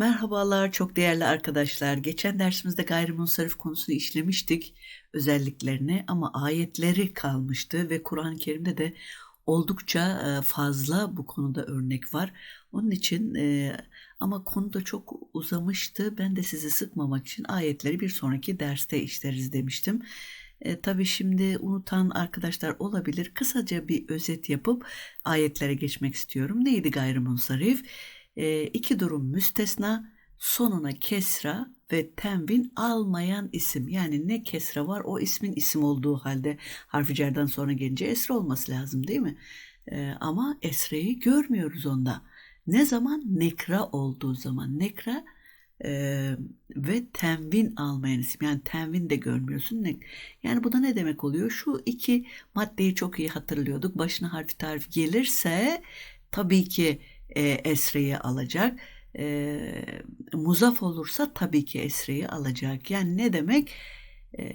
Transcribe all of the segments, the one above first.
Merhabalar çok değerli arkadaşlar. Geçen dersimizde gayrimunsarif konusunu işlemiştik özelliklerini ama ayetleri kalmıştı ve Kur'an-ı Kerim'de de oldukça fazla bu konuda örnek var. Onun için ama konu da çok uzamıştı. Ben de sizi sıkmamak için ayetleri bir sonraki derste işleriz demiştim. E, tabii şimdi unutan arkadaşlar olabilir. Kısaca bir özet yapıp ayetlere geçmek istiyorum. Neydi gayrimunsarif? E, iki durum müstesna, sonuna kesra ve tenvin almayan isim. Yani ne kesra var o ismin isim olduğu halde harfi cerden sonra gelince esre olması lazım değil mi? E, ama esreyi görmüyoruz onda. Ne zaman? Nekra olduğu zaman. Nekra e, ve tenvin almayan isim. Yani tenvin de görmüyorsun. Ne, yani bu da ne demek oluyor? Şu iki maddeyi çok iyi hatırlıyorduk. Başına harfi tarif gelirse tabii ki e, esreyi alacak. E, muzaf olursa tabii ki esreyi alacak. Yani ne demek? E,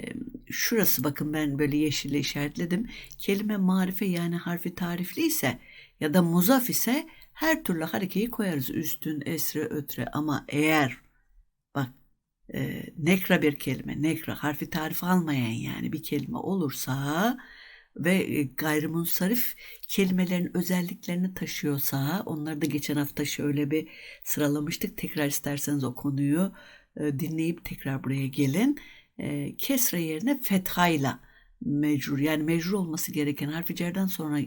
şurası bakın ben böyle yeşille işaretledim. Kelime marife yani harfi tarifli ise ya da muzaf ise her türlü harekeyi koyarız. Üstün, esre, ötre ama eğer bak e, nekra bir kelime, nekra harfi tarif almayan yani bir kelime olursa ve e, gayrimunsarif kelimelerin özelliklerini taşıyorsa onları da geçen hafta şöyle bir sıralamıştık. Tekrar isterseniz o konuyu e, dinleyip tekrar buraya gelin. E, kesre yerine fethayla mecrur yani mecrur olması gereken harfi cerden sonra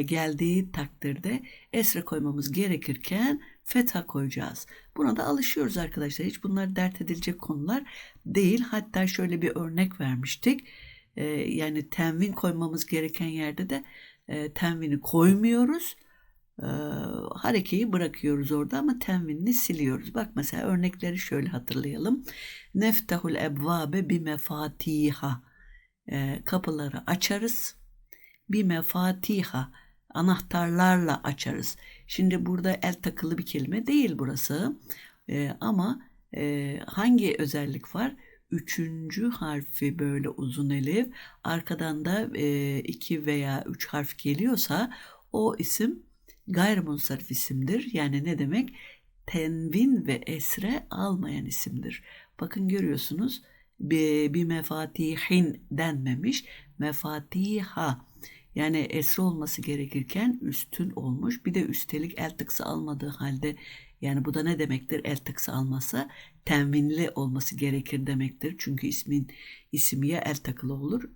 geldiği takdirde esre koymamız gerekirken fetha koyacağız. Buna da alışıyoruz arkadaşlar. Hiç bunlar dert edilecek konular değil. Hatta şöyle bir örnek vermiştik. E, yani tenvin koymamız gereken yerde de e, tenvini koymuyoruz. E, harekeyi bırakıyoruz orada ama tenvinini siliyoruz. Bak mesela örnekleri şöyle hatırlayalım. Neftahul ebvabe bi mefatiha. E, kapıları açarız. Bir mefatiha anahtarlarla açarız. Şimdi burada el takılı bir kelime değil burası. Ama e, hangi özellik var? Üçüncü harfi böyle uzun elif, arkadan da e, iki veya üç harf geliyorsa o isim gayrimunsarif isimdir. Yani ne demek? Tenvin ve esre almayan isimdir. Bakın görüyorsunuz bir, bir mefatihin denmemiş. Mefatiha yani esre olması gerekirken üstün olmuş. Bir de üstelik el tıksı almadığı halde yani bu da ne demektir? El tıksı almasa tenvinli olması gerekir demektir. Çünkü ismin ismi ya el takılı olur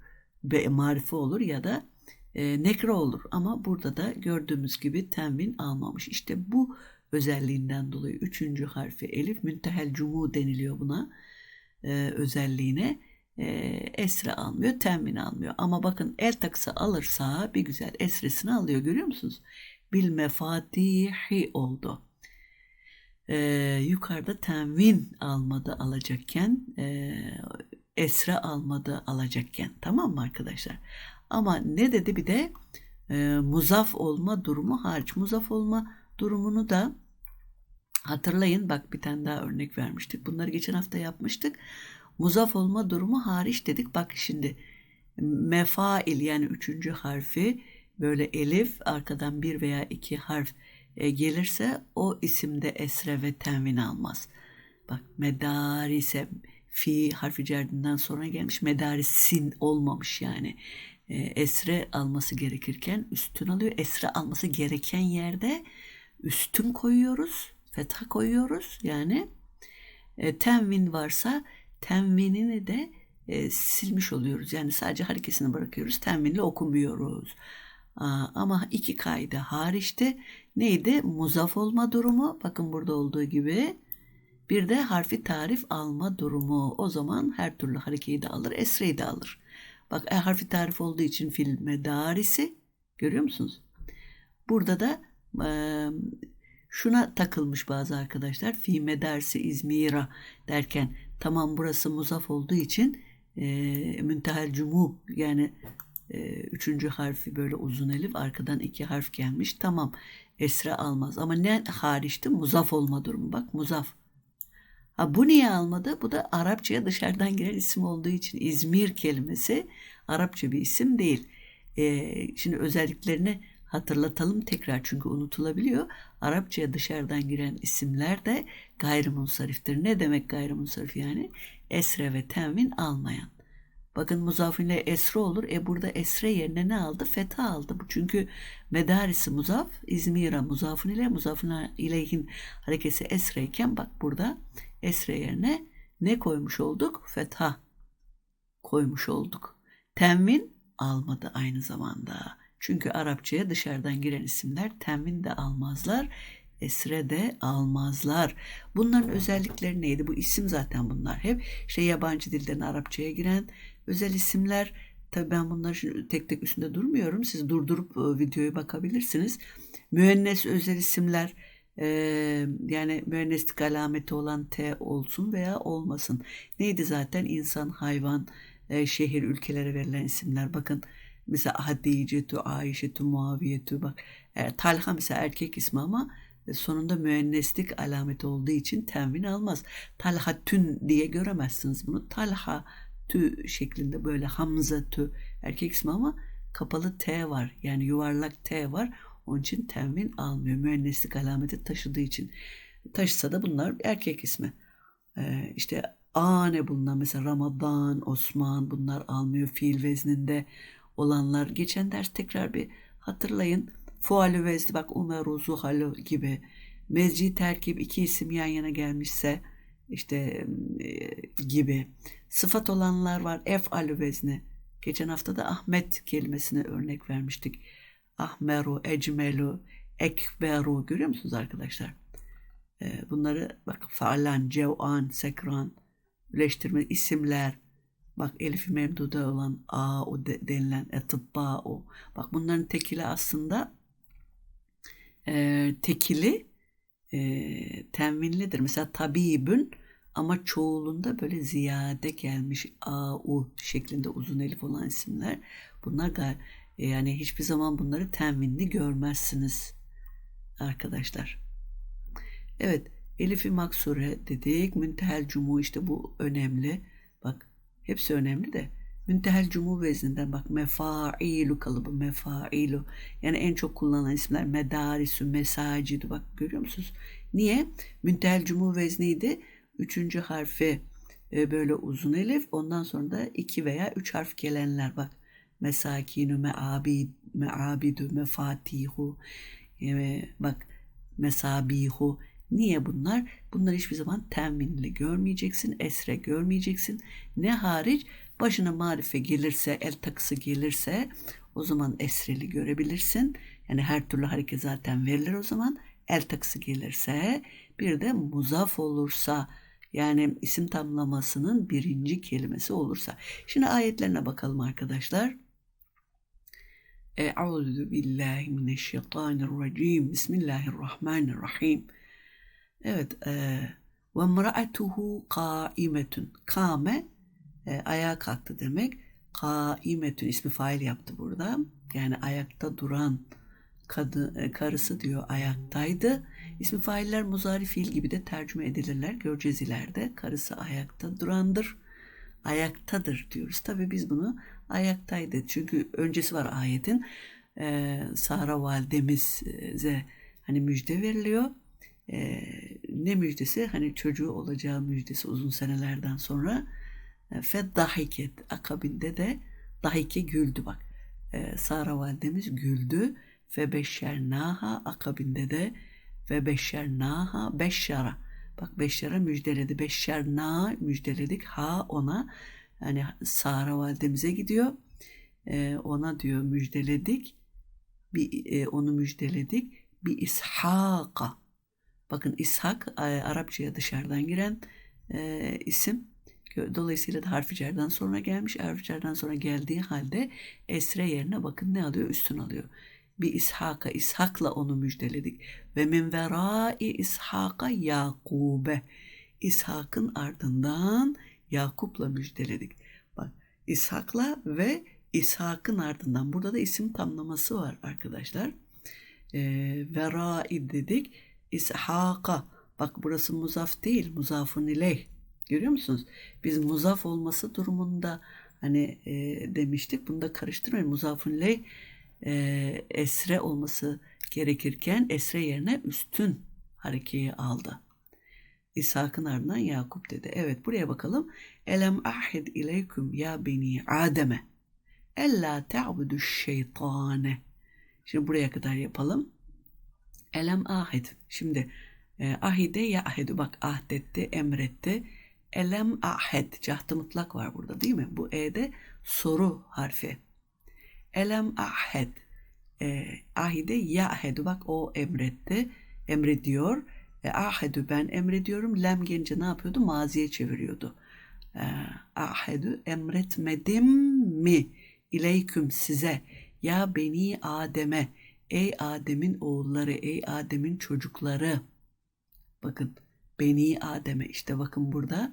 ve marife olur ya da e, nekra olur. Ama burada da gördüğümüz gibi tenvin almamış. İşte bu özelliğinden dolayı üçüncü harfi elif müntehel cumu deniliyor buna e, özelliğine e, esre almıyor, temin almıyor. Ama bakın el takısı alırsa bir güzel esresini alıyor. Görüyor musunuz? Bil mefatihi oldu. E, yukarıda tenvin almadı alacakken e, esre almadı alacakken. Tamam mı arkadaşlar? Ama ne dedi bir de e, muzaf olma durumu hariç. Muzaf olma durumunu da hatırlayın. Bak bir tane daha örnek vermiştik. Bunları geçen hafta yapmıştık muzaf olma durumu hariç dedik. Bak şimdi mefail yani üçüncü harfi böyle elif arkadan bir veya iki harf gelirse o isimde esre ve tenvin almaz. Bak medarise fi harfi cerdinden sonra gelmiş medarisin olmamış yani. E, esre alması gerekirken üstün alıyor. Esre alması gereken yerde üstün koyuyoruz. Fetha koyuyoruz yani. E, tenvin varsa tenvinini de e, silmiş oluyoruz. Yani sadece harekesini bırakıyoruz. Tenvinle okumuyoruz. Ama iki kaydı hariçte neydi? Muzaf olma durumu. Bakın burada olduğu gibi. Bir de harfi tarif alma durumu. O zaman her türlü harekeyi de alır, esreyi de alır. Bak e, harfi tarif olduğu için fil medarisi. Görüyor musunuz? Burada da e, şuna takılmış bazı arkadaşlar. Fi medarsi İzmira derken Tamam burası muzaf olduğu için e, müntehel cumu yani üçüncü harfi böyle uzun elif arkadan iki harf gelmiş. Tamam esre almaz ama ne hariçti? Muzaf olma durumu bak muzaf. Ha bu niye almadı? Bu da Arapçaya dışarıdan giren isim olduğu için İzmir kelimesi Arapça bir isim değil. Ee, şimdi özelliklerini hatırlatalım tekrar çünkü unutulabiliyor. Arapçaya dışarıdan giren isimler de gayrimunsariftir. Ne demek gayrimunsarif yani? Esre ve temvin almayan. Bakın muzafin ile esre olur. E burada esre yerine ne aldı? Fetha aldı. Bu çünkü medarisi muzaf, İzmir'a muzafin ile muzafin ileyhin harekesi esreyken bak burada esre yerine ne koymuş olduk? Fetha koymuş olduk. Tenvin almadı aynı zamanda. Çünkü Arapçaya dışarıdan giren isimler tenvin de almazlar, esre de almazlar. Bunların özellikleri neydi? Bu isim zaten bunlar hep işte yabancı dilden Arapçaya giren özel isimler. Tabii ben bunları tek tek üstünde durmuyorum. Siz durdurup e, videoyu bakabilirsiniz. Müennes özel isimler e, yani müenneslik alameti olan T olsun veya olmasın. Neydi zaten? İnsan, hayvan, e, şehir, ülkelere verilen isimler. Bakın mesela Hadice'tü, Ayşe'tü, Muaviye'tü bak. Talha mesela erkek ismi ama sonunda müenneslik alameti olduğu için tenvin almaz. Talha tün diye göremezsiniz bunu. Talha tü şeklinde böyle Hamza tü erkek ismi ama kapalı T var. Yani yuvarlak T var. Onun için tenvin almıyor. Müenneslik alameti taşıdığı için. Taşısa da bunlar erkek ismi. Ee, işte ane bulunan mesela Ramazan, Osman bunlar almıyor fiil vezninde olanlar. Geçen ders tekrar bir hatırlayın. Fualü vezni bak Umeru, Zuhalu gibi. Mezci terkip iki isim yan yana gelmişse işte e, gibi. Sıfat olanlar var. Ef'alü vezni. Geçen hafta da Ahmet kelimesine örnek vermiştik. Ahmeru, Ecmelu, Ekberu görüyor musunuz arkadaşlar? E, bunları bak falan, cev'an, sekran, birleştirme isimler. Bak elif memduda olan a o de, denilen etıbba o. Bak bunların tekili aslında e, tekili e, tenvinlidir. Mesela tabibün ama çoğulunda böyle ziyade gelmiş a u şeklinde uzun elif olan isimler. Bunlar gal e, yani hiçbir zaman bunları tenvinli görmezsiniz arkadaşlar. Evet Elifi maksure dedik. Müntehel cumu işte bu önemli. Bak hepsi önemli de. Müntehel cumu vezninden bak mefailu kalıbı mefailu. Yani en çok kullanılan isimler medarisü, mesacidu bak görüyor musunuz? Niye? Müntehel cumu vezniydi. Üçüncü harfi e, böyle uzun elif. Ondan sonra da iki veya üç harf gelenler bak. Mesakinu, meabid, meabidu, mefatihu. E, bak mesabihu. Niye bunlar? Bunlar hiçbir zaman tenvinli görmeyeceksin, esre görmeyeceksin. Ne hariç başına marife gelirse, el takısı gelirse o zaman esreli görebilirsin. Yani her türlü hareket zaten verilir o zaman. El takısı gelirse bir de muzaf olursa yani isim tamlamasının birinci kelimesi olursa. Şimdi ayetlerine bakalım arkadaşlar. Euzu billahi mineşşeytanirracim. Bismillahirrahmanirrahim. Evet. E, ve mra'atuhu kaimetun. Kame e, ayağa kalktı demek. Kaimetun ismi fail yaptı burada. Yani ayakta duran kadı, e, karısı diyor ayaktaydı. İsmi failler muzari fiil gibi de tercüme edilirler. Göreceğiz ileride. Karısı ayakta durandır. Ayaktadır diyoruz. Tabii biz bunu ayaktaydı. Çünkü öncesi var ayetin. Ee, Sara validemize hani müjde veriliyor. Ee, ne müjdesi? Hani çocuğu olacağı müjdesi uzun senelerden sonra. E, Feddahiket akabinde de dahike güldü bak. Ee, Sara validemiz güldü. Fe beşşernaha akabinde de ve beşşernaha beşşara. Bak beşşara müjdeledi. Beşşerna müjdeledik. Ha ona yani Sara validemize gidiyor. Ee, ona diyor müjdeledik. Bir, e, onu müjdeledik. Bir ishaka. Bakın ishak e, Arapçaya dışarıdan giren e, isim. Dolayısıyla da harfi cerden sonra gelmiş. Harfi cerden sonra geldiği halde esre yerine bakın ne alıyor? Üstün alıyor bir İshak'a, İshak'la onu müjdeledik. Ve min verai İshak'a Yakub'e. İshak'ın ardından Yakup'la müjdeledik. Bak İshak'la ve İshak'ın ardından. Burada da isim tamlaması var arkadaşlar. E, verai dedik. İshak'a Bak burası muzaf değil, muzafun ileyh. Görüyor musunuz? Biz muzaf olması durumunda hani e, demiştik. Bunu da karıştırmayın. Muzafun ileyh e, esre olması gerekirken esre yerine üstün harekeyi aldı. İshak'ın ardından Yakup dedi. Evet buraya bakalım. Elem ahid ileyküm ya beni Adem'e. Ella ta'budu şeytane. Şimdi buraya kadar yapalım. Elem ahid. Şimdi e, ahide ya ahidu. Bak ahdetti, emretti. Elem ahed. Cahtı mutlak var burada değil mi? Bu e'de soru harfi. Elem ahed. E, ahide ya ahedu. Bak o emretti. Emrediyor. E, ahedü ben emrediyorum. Lem gelince ne yapıyordu? Maziye çeviriyordu. E, ahedü emretmedim mi? İleyküm size. Ya beni Adem'e. Ey Adem'in oğulları, ey Adem'in çocukları. Bakın beni Adem'e işte bakın burada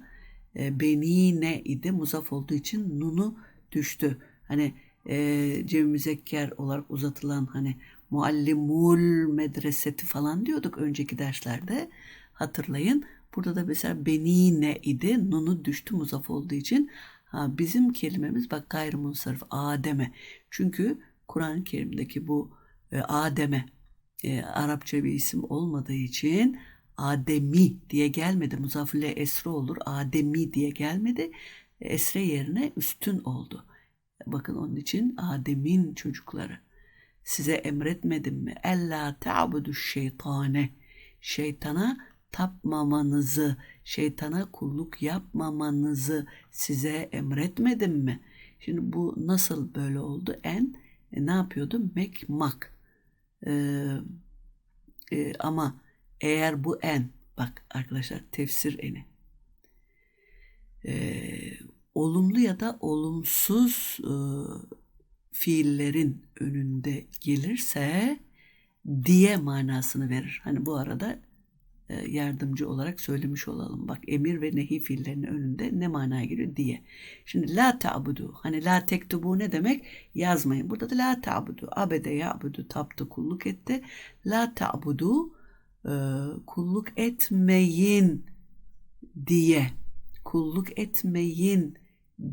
e, beni ne idi? Muzaf olduğu için nunu düştü. Hani e, cem müzekker olarak uzatılan hani muallimul medreseti falan diyorduk önceki derslerde. Hatırlayın. Burada da mesela beni ne idi? Nunu düştü muzaf olduğu için. Ha, bizim kelimemiz bak gayrimunsarif Adem'e. Çünkü Kur'an-ı Kerim'deki bu e, Adem'e e, Arapça bir isim olmadığı için Ademi diye gelmedi. Muzafile esre olur. Ademi diye gelmedi. Esre yerine üstün oldu. Bakın onun için Adem'in çocukları. Size emretmedim mi? Ella ta'budu şeytane. Şeytana tapmamanızı, şeytana kulluk yapmamanızı size emretmedim mi? Şimdi bu nasıl böyle oldu? En e, ne yapıyordu? Mek mak. Ee, e, ama eğer bu en, bak arkadaşlar tefsir eni. Ee, olumlu ya da olumsuz e, fiillerin önünde gelirse diye manasını verir. Hani bu arada e, yardımcı olarak söylemiş olalım. Bak emir ve nehi fiillerinin önünde ne manaya geliyor diye. Şimdi la ta'budu hani la tektubu ne demek? Yazmayın. Burada da la ta'budu. Abede ya'budu taptı kulluk etti. La ta'budu e, kulluk etmeyin diye kulluk etmeyin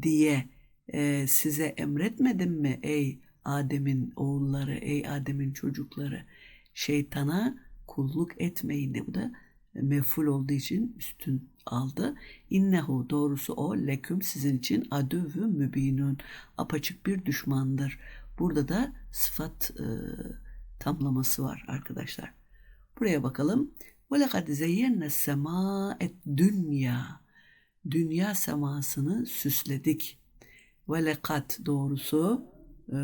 diye e, size emretmedim mi ey Adem'in oğulları, ey Adem'in çocukları şeytana kulluk etmeyin de bu da meful olduğu için üstün aldı. İnnehu doğrusu o leküm sizin için adüvü mübinun apaçık bir düşmandır. Burada da sıfat e, tamlaması var arkadaşlar. Buraya bakalım. Lekad zeyyenne semâet dünya. Dünya semasını süsledik. Lekad doğrusu e,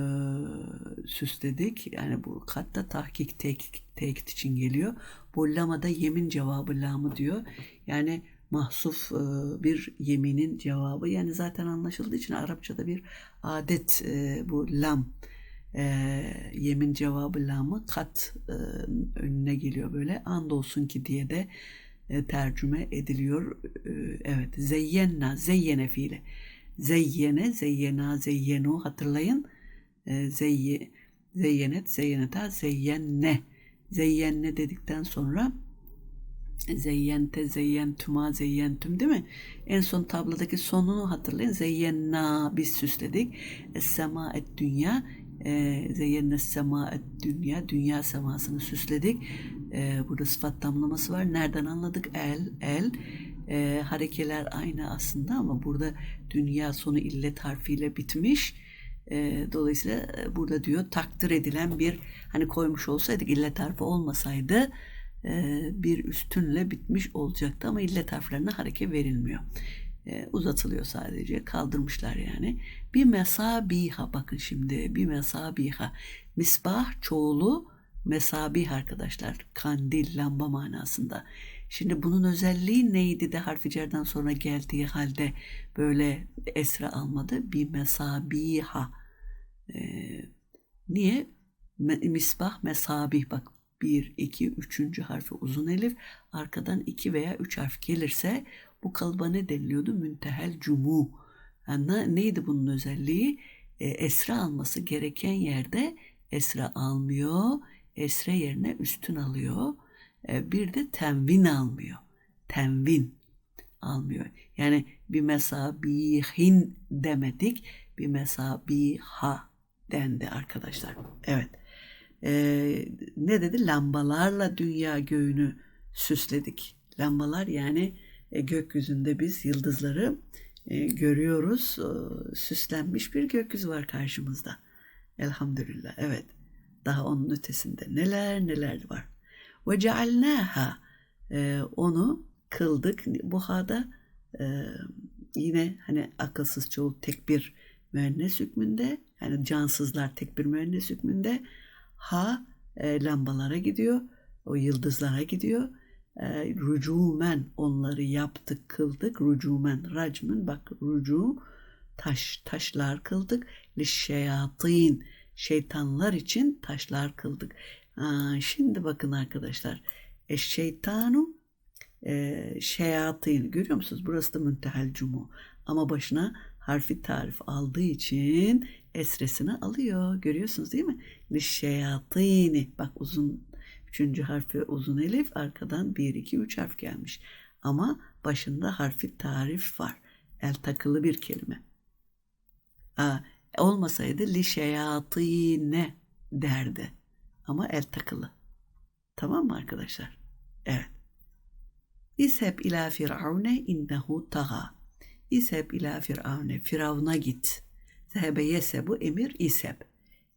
süsledik. Yani bu katta tahkik tek, tekit için geliyor. Bu lamada yemin cevabı lamı diyor. Yani mahsuf e, bir yeminin cevabı. Yani zaten anlaşıldığı için Arapçada bir adet e, bu lam e, yemin cevabı lamı kat e, önüne geliyor böyle. Andolsun ki diye de e, tercüme ediliyor. E, evet. Zeyyenna, zeyyene fiili. Zeyyene, zeyyena, zeyyenu hatırlayın. E, zeyye, zeyyenet, zeyyeneta, zeyyenne. Zeyyenne dedikten sonra zeyyente, zeyyentuma, zeyyentüm değil mi? En son tablodaki sonunu hatırlayın. Zeyyenna biz süsledik. Es-sema et dünya e, sema dünya dünya semasını süsledik. E, burada sıfat tamlaması var. Nereden anladık? El, el. E, harekeler aynı aslında ama burada dünya sonu illet harfiyle bitmiş. E, dolayısıyla burada diyor takdir edilen bir hani koymuş olsaydık illet harfi olmasaydı e, bir üstünle bitmiş olacaktı ama illet harflerine hareke verilmiyor. E, uzatılıyor sadece kaldırmışlar yani. Bir mesabiha bakın şimdi bir mesabiha misbah çoğulu mesabih arkadaşlar kandil lamba manasında. Şimdi bunun özelliği neydi de harfi cerden sonra geldiği halde böyle esra almadı? Bir mesabiha. Ee, niye? Misbah mesabih bak bir, iki, üçüncü harfi uzun elif arkadan iki veya üç harf gelirse bu kalıba ne deniliyordu? Müntehel cumu. Yani neydi bunun özelliği? E, esra alması gereken yerde esra almıyor. Esre yerine üstün alıyor. E, bir de tenvin almıyor. Tenvin almıyor. Yani bir mesabihin demedik. Bir mesabiha dendi arkadaşlar. Evet. Ee, ne dedi? Lambalarla dünya göğünü süsledik. Lambalar yani e, gökyüzünde biz yıldızları e, görüyoruz. E, süslenmiş bir gökyüzü var karşımızda. Elhamdülillah. Evet. Daha onun ötesinde neler neler var. Ve cealnaha e, onu kıldık. Buhada e, yine hani akılsız çoğul tek bir müennes hükmünde yani cansızlar tek bir müennes hükmünde ha e, lambalara gidiyor o yıldızlara gidiyor. E, rücumen onları yaptık kıldık. Rücumen racmın bak rücu taş taşlar kıldık. Lişşeyatin şeytanlar için taşlar kıldık. Aa, şimdi bakın arkadaşlar e şeytanu e, şeyatin. Görüyor musunuz? Burası da müntehel cumu. Ama başına harfi tarif aldığı için esresini alıyor. Görüyorsunuz değil mi? Lişşeyatini. Bak uzun üçüncü harfi uzun elif arkadan bir iki üç harf gelmiş. Ama başında harfi tarif var. El takılı bir kelime. Aa, olmasaydı lişeyatine derdi. Ama el takılı. Tamam mı arkadaşlar? Evet. İsheb ila firavne innehu taga. İsheb ila firavne. Firavuna git. Zehebe yese bu emir isheb.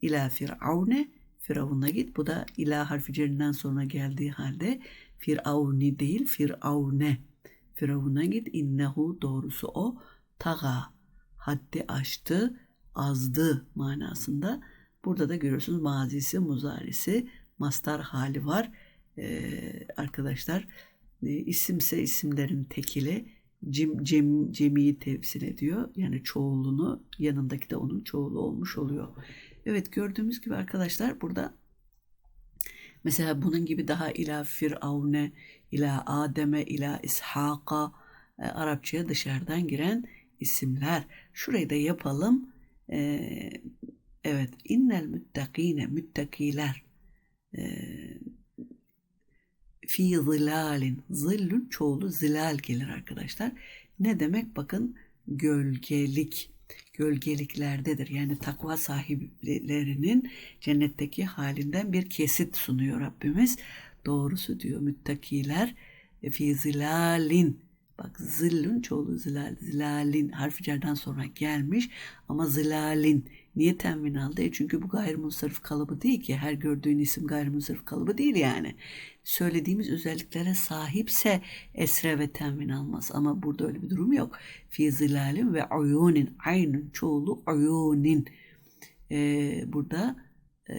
İla firavne. Firavuna git. Bu da ila harfi cerinden sonra geldiği halde firavni değil firavne. Firavuna git. İnnehu doğrusu o. Taga. Haddi aştı. Azdı manasında. Burada da görüyorsunuz mazisi, muzarisi, mastar hali var. Ee, arkadaşlar e, isimse isimlerin tekili cem, cem, cemiyi temsil ediyor. Yani çoğulunu yanındaki de onun çoğulu olmuş oluyor. Evet gördüğümüz gibi arkadaşlar burada mesela bunun gibi daha ila firavne, ila Adem'e, ila İshak'a e, Arapçaya dışarıdan giren isimler. Şurayı da yapalım. E, evet innel müttakine müttakiler e, fi zilalin. Zillün çoğulu zilal gelir arkadaşlar. Ne demek? Bakın gölgelik. Gölgeliklerdedir. Yani takva sahiplerinin cennetteki halinden bir kesit sunuyor Rabbimiz. Doğrusu diyor müttakiler fi zilalin. Bak zillün çoğulu zilal. Zilalin harfi cerden sonra gelmiş ama zilalin. Niye tenvin aldı? Çünkü bu gayrimunsarif kalıbı değil ki. Her gördüğün isim gayrimunsarif kalıbı değil yani. Söylediğimiz özelliklere sahipse esre ve tenvin almaz. Ama burada öyle bir durum yok. Fi zilalin ve uyunin. Aynın çoğulu uyunin. Ee, burada e,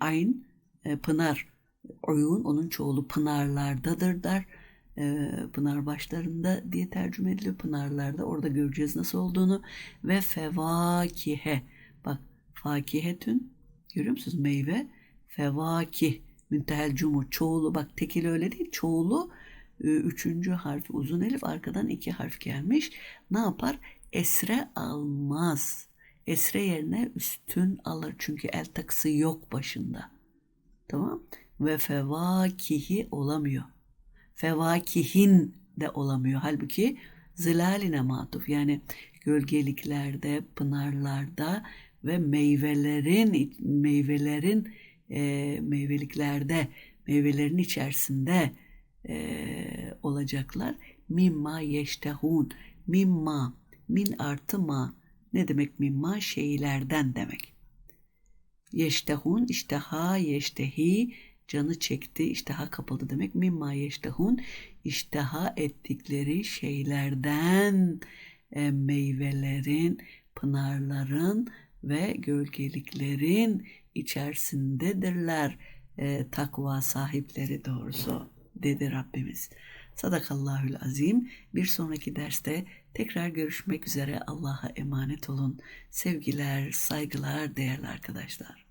ayn e, pınar. Uyun onun çoğulu pınarlardadır der. E, pınar başlarında diye tercüme ediliyor. Pınarlarda orada göreceğiz nasıl olduğunu. Ve fevakihe fakihetün görüyor musunuz meyve fevakih müntehel cumu çoğulu bak tekili öyle değil çoğulu e, üçüncü harfi uzun elif arkadan iki harf gelmiş. Ne yapar? Esre almaz. Esre yerine üstün alır. Çünkü el takısı yok başında. Tamam. Ve fevakihi olamıyor. Fevakihin de olamıyor. Halbuki zilaline matuf yani gölgeliklerde, pınarlarda ve meyvelerin meyvelerin e, meyveliklerde meyvelerin içerisinde e, olacaklar. Mimma yeştehun. Mimma. Min artı ma. Ne demek mimma? Şeylerden demek. Yeştehun işteha yeştehi canı çekti, iştaha kapıldı demek. Mimma yeştehun iştaha ettikleri şeylerden e, meyvelerin, pınarların ve gölgeliklerin içerisindedirler e, takva sahipleri doğrusu dedi Rabbimiz. Sadakallahül azim. Bir sonraki derste tekrar görüşmek üzere Allah'a emanet olun. Sevgiler, saygılar değerli arkadaşlar.